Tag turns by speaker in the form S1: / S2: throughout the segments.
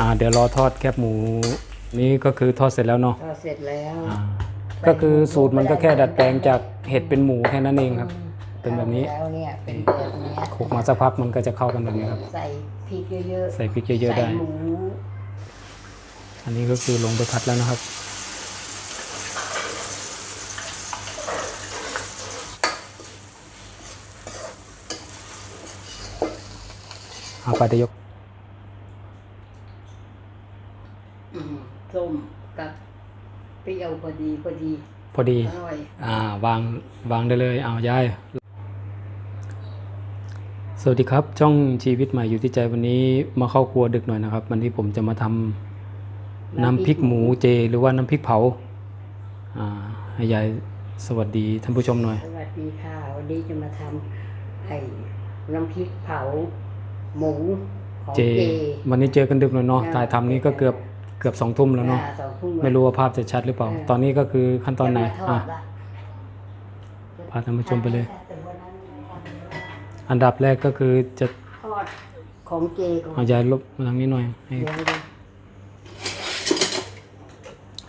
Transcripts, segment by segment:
S1: อ่าเดี๋ยวรอทอดแคบหมูนี่ก็คือทอดเสร็จแล้วเนาะ
S2: ทอดเสร็จแล้ว
S1: อ่าก็คือสูตรมันก็แค่ดัดแปลงจากเห็ดเป็นหมูแค่นั้นเองครับ เป็นแบบนี้
S2: แล้วเนี่ยเป็นแบบเนี้ย
S1: คลุกมาสักพักมันก็จะเข้ากันแบบนี้ครับ
S2: ใส่พริกเยอะๆ
S1: ใส่พริกเยอะๆได้
S2: ใส่หมู
S1: อันนี้ก็คือลงไปผัดแล้วนะครับ เอาไปเดี๋ยวยก
S2: อืมส้มกับเปรี้ยว พอดีพอดี
S1: พอดี
S2: อร่อย
S1: อ่าวางวางได้เลย เอายาย สวัสดีครับ ช่องชีวิตใหม่อยู่ที่ใจวันนี้มาเข้าครัวดึกหน่อยนะครับ วันนี้ผมจะมาทำน้ำพริกหมูเจ หรือว่าน้ำพริกเผา อ่าให้ยายสวัสดีท่านผู้ชมหน่อย
S2: สวัสดีค่ะ วันนี้จะมาทำไอ้น้ำพริกเผา หมูของ
S1: เจ
S2: เจ
S1: วันนี้เจอกันดึกหน่อยเนาะ
S2: อ่า
S1: ถ่ายทำนี้ก็เกือบ เกือบสองทุ่มแล้วเนาะ
S2: อ่สองทุ่ม
S1: ไม่รู้ว่าภาพจะชัดหรือเปล่า
S2: เออ
S1: ตอนนี้ก็คือขั้นตอนไหน
S2: จะมาท
S1: อะ
S2: ดละ
S1: พาท่านผู้ชมไปเลย
S2: แต่วันนั้นทำ
S1: อันดับแรกก็คือจะ
S2: ทอดของเจก่อน
S1: เอายายลบมาทางนี้หน่อยให้
S2: เดี๋ยวเดี๋ยว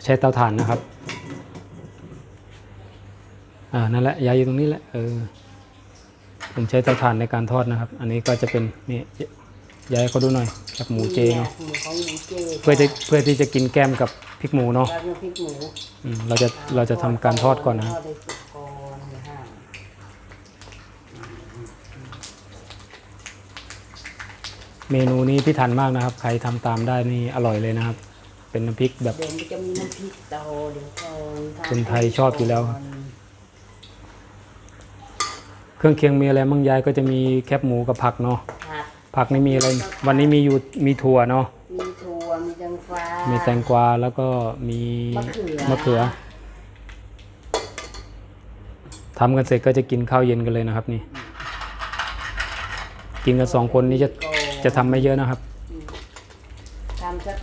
S1: ใช้เตาถ่านนะครับอ่านั่นแหละยายอยู่ตรงนี้แหละเออผมใช้เตาถ่านในการทอดนะครับ อันนี้ก็จะเป็นนี่ยายเขาดูหน่อย กับหมูเจเนาะ
S2: หมูของหมูเจ
S1: เพื่อจะเพื่อที่จะกินแก้มกับพริกหมูเนาะ
S2: แล้วน้ำพริกหมู
S1: อืมเราจะเราจะทำการทอดก่อนนะ
S2: ทอดให้สุกก่อนนะฮะ
S1: เมนูนี้พี่ทันมากนะครับ ใครทำตามได้นี่อร่อยเลยนะครับ เป็นน้ำพริกแบบ
S2: เดี๋ยวมันจะมีน้ำพริกเตาเดี๋ยวก่อนทำ
S1: คนไทยชอบอยู่แล้วครับเครื่องเคียงมีอะไรมั่งยายก็จะมีแคบหมูกับผักเนาะ
S2: ผัก
S1: ผักนี่มีอะไร วันนี้มีอยู่มีถั่วเนาะ
S2: มีถั่ว มีแตงฟ้า
S1: มีแตงกวาแล้วก็มี
S2: มะเขือ
S1: มะเขือทำกันเสร็จก็จะกินข้าวเย็นกันเลยนะครับ นี่ กินกันสองคนนี้จะจะทำไม่เยอะนะครับ
S2: ทำสัก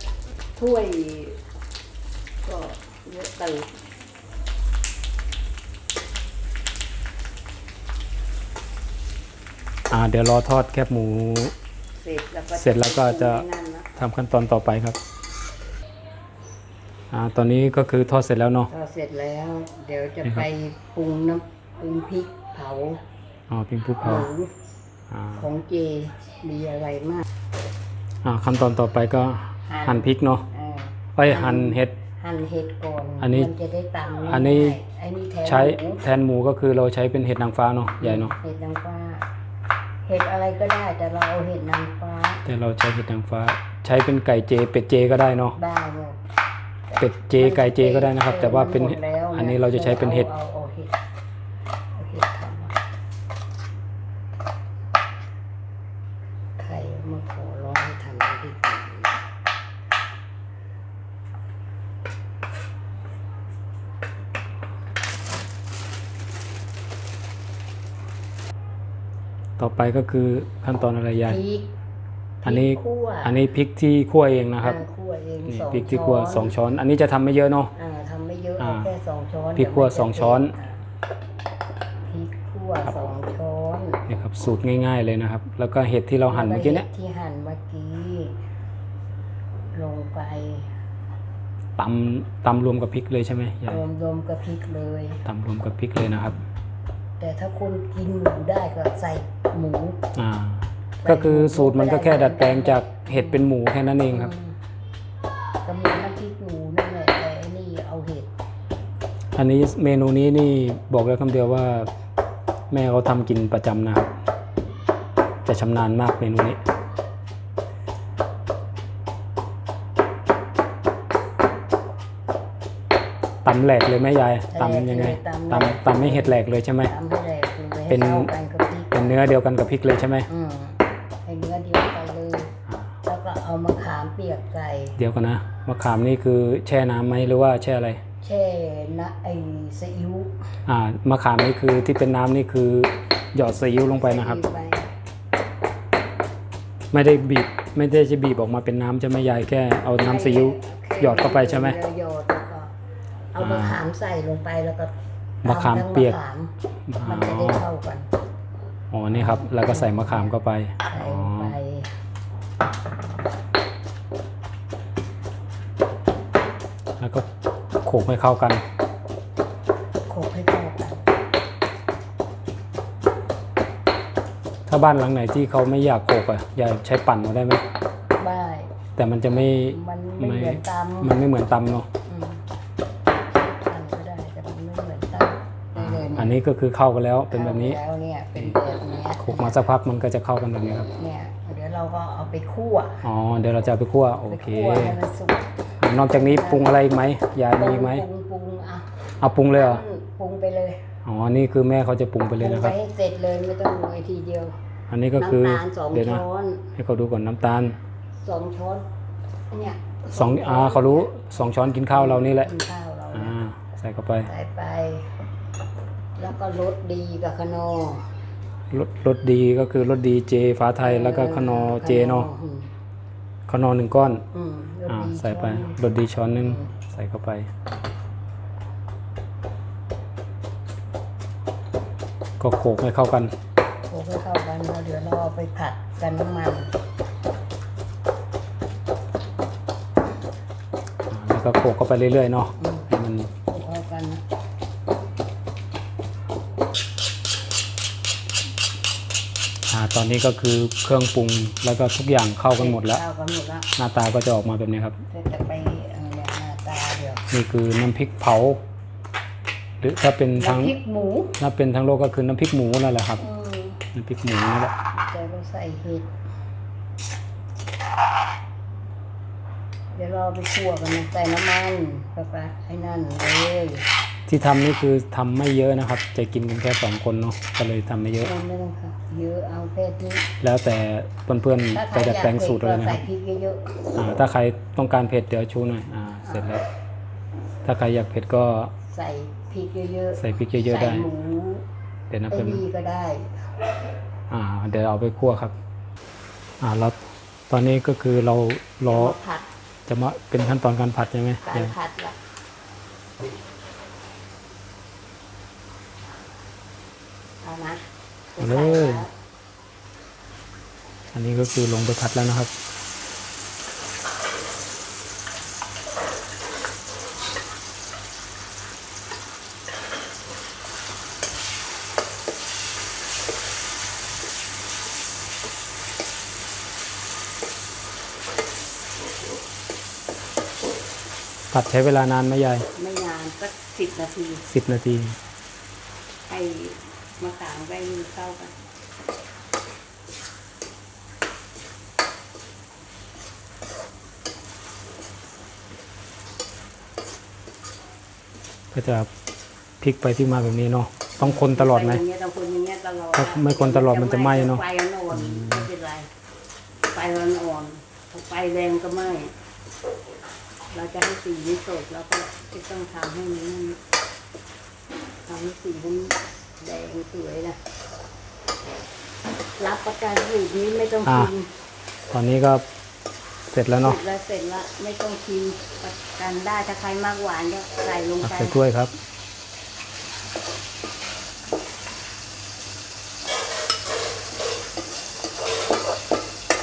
S2: ถ้วย ก็เยอะตื่น
S1: อ่าเดี๋ยวรอทอดแคบหมู
S2: เสร็จแล้วก็
S1: เสร็จแล้วก็จะ
S2: นั่นนะ
S1: ทำขั้นตอนต่อไปครับอ่าตอนนี้ก็คือทอดเสร็จแล้วเนาะ
S2: พอเสร็จแล้ว เดี๋ยวจะ
S1: นี่ครับ
S2: ไปปรุงน้ำปรุงพริกเผา
S1: อ๋อพิงผู้
S2: ห
S1: เผา
S2: มู
S1: อ่า
S2: ของเจมีอะไรมาก
S1: อ่าขั้นตอนต่อไปก็หั่นพริกเนาะ
S2: เออ
S1: ไปหั่นเห็ด
S2: หั่นเห็ดก่อน
S1: อันนี้
S2: มัจะได้ตำง่ายๆ
S1: อันนี้
S2: อันนี้แทน
S1: ใช้
S2: หมู
S1: แทนหมูก็คือเราใช้เป็นเห็ดนางฟ้าเนาะใหญ่เนาะ
S2: เห็ดนางฟ้า เห็ดอะไรก็ได้แต่เราเอาเห็ดนางฟ้า
S1: แต่เราใช้เห็ดนางฟ้า ใช้เป็นไก่เจ เป็ดเจก็ได้เนาะ
S2: ได้หมด
S1: เป็ดเจไก่เจก็ได้นะครับ แต่ว่าเป็น
S2: หมดแล้วะ
S1: อันนี้เราจะใช้เป็นเห็ด
S2: อาเอาเห็ดเอาเห็ดทำมาใครมาขอร้องให้ทำน้ำพริกหมู
S1: ต่อไปก็คือขั้นตอนอะไรยาย
S2: พริก
S1: อันนี้
S2: พริกคั่ว
S1: อันนี้พริกที่คั่วเองนะครับ
S2: อ่าคั่วเอง
S1: นี่
S2: สอง
S1: พริกที่คั่ว
S2: ช้อน
S1: สองช้อน อันนี้จะทำไม่เยอะเนาะ
S2: อ่าทำไม่เยอะ
S1: อ่า
S2: เอาแค่สองช้อน
S1: พริกคั่ว
S2: เดี๋ย
S1: สองช้อนา
S2: พริกคั่วสองช้อน
S1: นี่ครับสูตรง่าย ๆเลยนะครับ แล้วก็เห็ดที่เราหั่นเมื่อกี้เนี่ย
S2: แล้วที่หั่นเมื่อกี้ลงไป
S1: ตำตำรวมกับพริกเลยใช่ไหมยาย
S2: รวมรวมกับพริกเลย
S1: ตำรวมกับพริกเลยนะครับ
S2: แต่ถ้าคนกินหมูได้ก็ใส่หมู
S1: อ่า ก็คือสูตรมันก็แค่ดัดแปลงจากเห็ดเป็นหมูแค่นั้นเองครับ
S2: อืมก็เหมือนน้ำพริกหมูนั่นแหละแต่อันนี้เอาเห็ด
S1: อันนี้เมนูนี้นี่บอกแล้วคำเดียวว่า แม่เขาทำกินประจำนะครับ จะชำนาญมากเมนูนี้ ตำแหลกเลยไหมยายตำยังไงตำตำไม่เห็ดแหลกเลยใช่ไหม
S2: ตำให้แหลกเลย
S1: เป็น
S2: ให้เข้ากันกับพริก
S1: เป็นเนื้อเดียวกันกับพริกเลยใช่ไหม
S2: อืมให้เนื้อเดียวกันเลย
S1: อ่า
S2: แล้วก็เอามะขามเปียกใส่
S1: เดี๋ยวกันนะมะขามนี่คือแช่น้ำไหมหรือว่าแช่อะไร
S2: แช่นะไอซีอิ๊ว
S1: อ่ามะขามนี่คือที่เป็นน้ำนี่คือหยอดซีอิ๊วลงไปนะครับ
S2: ใส่ไป
S1: ไม่ได้บีบไม่ได้จะบีบออกมาเป็นน้ำใช่ไหมยายแค่เอาน้ำซีอิ๊วหยอดเข้าไปใช่ไหม
S2: แล้วหยอดแล้วก็ เอามะขามใส่ลงไปแล้วก็
S1: มะขามเปียก
S2: มันจะได้เข้ากัน
S1: อ๋อนี่ครับ แล้วก็ใส่มะขามเข้าไปแล้
S2: วก็
S1: โขกให้เข้ากัน
S2: โขกให้เข้ากัน
S1: ถ้าบ้านหลังไหนที่เขาไม่อยากโขกอะอยากใช้ปั่นมาได้ไหม
S2: ได้
S1: แต่มันจะไม่
S2: มันไม่เหมือนตำ
S1: มันไม่เหมือนตำเนาะ
S2: นนี้
S1: ก็คือเข้ากันแล้วเป็นแบบนี้
S2: แล้วเนี่ยเป็นแบบเนี้ย
S1: โขลกมาสักพักมันก็จะเข้ากันแบบนี้ครับ
S2: เนี่ยเดี๋ยวเราก็เอาไปคั่ว
S1: อ๋อเดี๋ยวเราจะเอาไปคั่วโอ
S2: ไป
S1: เค
S2: คั่วให้มันสุก
S1: นอกจากนี้ปรุงอะไรอีกไหมยายมีอีกไหม
S2: ปรุงปรุงอะ
S1: เอาปรุงเลยเหรอ
S2: ปรุงไปเลย
S1: อ๋อนี่คือแม่เขาจะปรุงไปเลย
S2: ปรุ
S1: นะ
S2: ง
S1: ค
S2: ไป
S1: รับ
S2: ให้เสร็จเลยไม่ต้องโรยทีเดียว
S1: อันนี้ก็คือ
S2: น้ำตาลสอง
S1: เดี๋ยวนะ
S2: ช้อน
S1: ให้เขาดูก่อนน้ำตาล
S2: สองช้อนเนี่ย
S1: สองอ่าเขารู้สองช้อนกินข้าวเรานี่แหละ
S2: กินข้าวเรา
S1: อ่า
S2: เนี่ย
S1: ใส่เข้าไป
S2: ใส่ไป แล้วก็รสดีกับขนอ
S1: รสรสดีก็คือรสดีเจฟ้าไทยแล้วก็ขนอเจเนาะ
S2: อืม
S1: ขนอหนึ่งก้อน
S2: อืมรส
S1: อ่า
S2: ดี
S1: ใส่ไป
S2: ช้อน
S1: รสดีช้อนหนึ่งใส่เข้าไป ก็โขลกให้เข้ากัน
S2: โขลกให้เข้ากันแล้วเดี๋ยวเราเอาไปผัดกันน้ำมัน
S1: อ่าแล้วก็โขลกเข้าไปเรื่อยๆเนาะ
S2: อื
S1: อ่าตอนนี้ก็คือเครื่องปรุงแล้วก็ทุกอย่างเข้ากันหมดแล้ว
S2: เข้ากันหมดแล้ว
S1: หน้าตาก็จะออกมาแบบนี้ครับ
S2: เดี๋ยวจะไปเอ่อเนี่ยหน้าตาเดี๋ยว
S1: นี่คือน้ำพริกเผา หรือถ้าเป็นทาง
S2: น้ำพริกหมู
S1: ถ้าเป็นทางโลกก็คือน้ำพริกหมูนั่นแหละครับ
S2: อืม
S1: น้ำพริกหมูนั่นแหละ
S2: เดี๋ยวเราใส่เห็ดเดี๋ยวเราเอาไปคั่วกันนะใส่น้ำมันแล้วก็ไอ้นั่นเลย
S1: ที่ทำนี่คือทำไม่เยอะนะครับ จะกินกันแค่สองคนเนาะก็เลยทำไม่เยอะ
S2: เราไม่ต้องค่ะเยอะเอาแค่นี้
S1: แล้วแต่เพื่อน
S2: ถ้า
S1: ๆ
S2: ใคร
S1: จะ
S2: อยาก
S1: แปลง
S2: เผ็ด
S1: สูตร
S2: ก็
S1: เลยนะค
S2: ใส่
S1: รับ
S2: พริกเยอะ
S1: อ่าถ้าใครต้องการเผ็ดเดี๋ยวชูหน่อยอ่าเสร็จแล้ว ถ้าใครอยากเผ็ดก็
S2: ๆใส่พริกเยอะๆ
S1: ใส่พริกเยอะๆได้
S2: ใส่หมู
S1: เดี๋ยวนะ
S2: ไอ้
S1: เป็น
S2: ดีก็ได้
S1: อ่าเดี๋ยวเอาไปคั่วครับ อ่าแล้วตอนนี้ก็คือเรารอ
S2: มาผัด
S1: จะมาเป็นขั้นตอนการผัดใช่ไหม
S2: การผัดละเอานะ
S1: เอาเลย อันนี้ก็คือลงไปผัดแล้วนะครับ ผัดใช้เวลานานไหมยาย
S2: ไม่นานก็สิบนาที
S1: สิบนาที
S2: ให้ มะขามใบมือเข้ากัน
S1: ก็จะพลิกไปที่มาแบบนี้เนาะต้องคนตลอดไหม
S2: ย่างเงี้ยต้องคนอย่างเงี้ยตลอด
S1: ถ้าไม่คนตลอดมันจะไหม้เนอะ
S2: ไฟอ่อนๆไม่เป็นไรไฟอ่อนๆถ้าไฟแรงก็ไหม้เราจะให้สีนี้สดแล้วก็จะต้องทำให้มันทำให้สีมัน แดงสวยนะรับประกันสูตรนี้ไม่ต้องชิม
S1: ตอนนี้ก็เสร็จแล้วเนาะ
S2: สูตรแล้วเสร็จละไม่ต้องชิมประกันได้ถ้าใครมากหวานก็ใส่ลง
S1: ตัก
S2: ไป
S1: ใส่ถ้วยครับ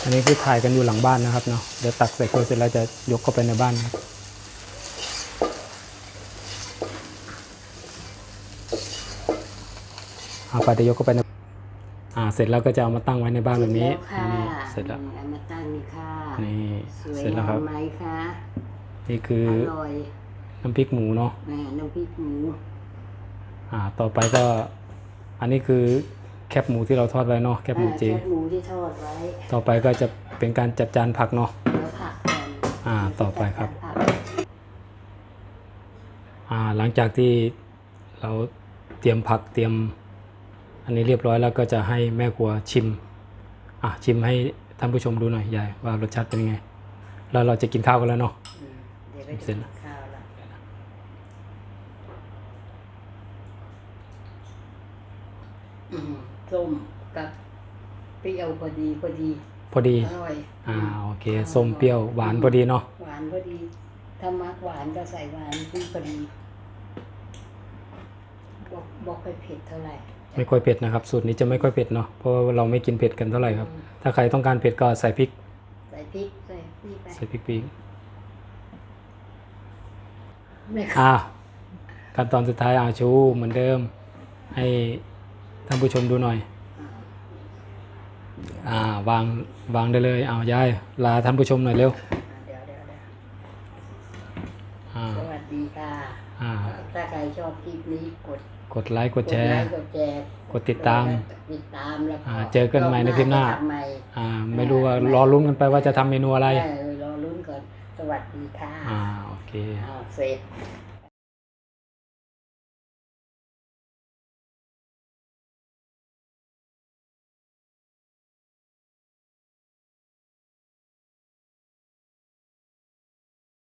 S1: อันนี้คือถ่ายกันอยู่หลังบ้านนะครับเนาะเดี๋ยวตักใส่ถ้วยเสร็จแล้วจะยกเข้าไปในบ้านครับ เอาไปเดี๋ยวยกเข้าไปในอ่าเสร็จแล้วก็จะเอามาตั้งไว้ในบ้านแบบนี้
S2: ค่ะ
S1: นี่เสร็จแล้ว
S2: เอามาตั้งนี่ค่ะ
S1: นี่
S2: สวย
S1: เสร็จแล้วครับ
S2: งามไหมคะ
S1: นี่คือ
S2: อร่อย
S1: น้ำพริกหมูเนาะ
S2: แหม่น้ำพริกหมู
S1: อ่าต่อไปก็อันนี้คือแคบหมูที่เราทอดไว้เนาะแคบหมูเจ
S2: แคบหมูที่ทอดไว้
S1: ต่อไปก็จะเป็นการจัดจานผักเนาะ
S2: แล้วผักก่อน
S1: อ่าต่อไปครับ
S2: ผัก
S1: อ่าหลังจากที่เราเตรียมผักเตรียม อันนี้เรียบร้อยแล้วก็จะให้แม่ครัวชิมอะชิมให้ท่านผู้ชมดูหน่อยยายว่ารสชาติเป็นยังไง แล้วเราจะกินข้าวกันแล้วเนาะ
S2: อืมเดี๋ยวไป
S1: เสร็
S2: กิ
S1: จ
S2: น
S1: แล้ว
S2: ข้าวละอืมส้มกับเปรี้ยวพอดีพอดี
S1: พอดี
S2: อร่อย
S1: อ่าโอเคส้มเปรี้ยวหวานพอดีเนาะ
S2: หวานพอดีถ้ามักหวานก็ใส่หวานที่พอดีบอกบอกไปเผ็ดเท่าไหร่
S1: ไม่ค่อยเผ็ดนะครับ สูตรนี้จะไม่ค่อยเผ็ดเนาะเพราะว่าเราไม่กินเผ็ดกันเท่าไหร่ครับ ถ้าใครต้องการเผ็ดก็ใส่พริก
S2: ใส่พริกใส่พริกไป
S1: ใส่พริกปีก
S2: ไม่
S1: อ่าขั้นตอนสุดท้ายอาชูเหมือนเดิม ให้ท่านผู้ชมดูหน่อย อ่าวางวางได้เลยเอายายลาท่านผู้ชมหน่อยเร็ว
S2: เดี๋ยวเดี๋ยวเดี๋ยว
S1: อ่า
S2: สวัสดีค่ะ
S1: อ่า
S2: ถ้าใครชอบคลิปนี้กด
S1: กดไลค์กด
S2: ก
S1: แช
S2: ดไล
S1: ร์
S2: ค์กดแชร์
S1: กดติดตาม
S2: ติดตามแล้ว
S1: อ่าเจอกันใหม่ในคลิปหน้า
S2: จะทำใหม่
S1: อ่าไม่รู้ว่ารอลุ้นกันไปว่าจะทำเมนูอะไร
S2: เออรอลุ้นก่อน สวัสดีค่ะ
S1: อ่าโอเค
S2: อ้าวเสร็จ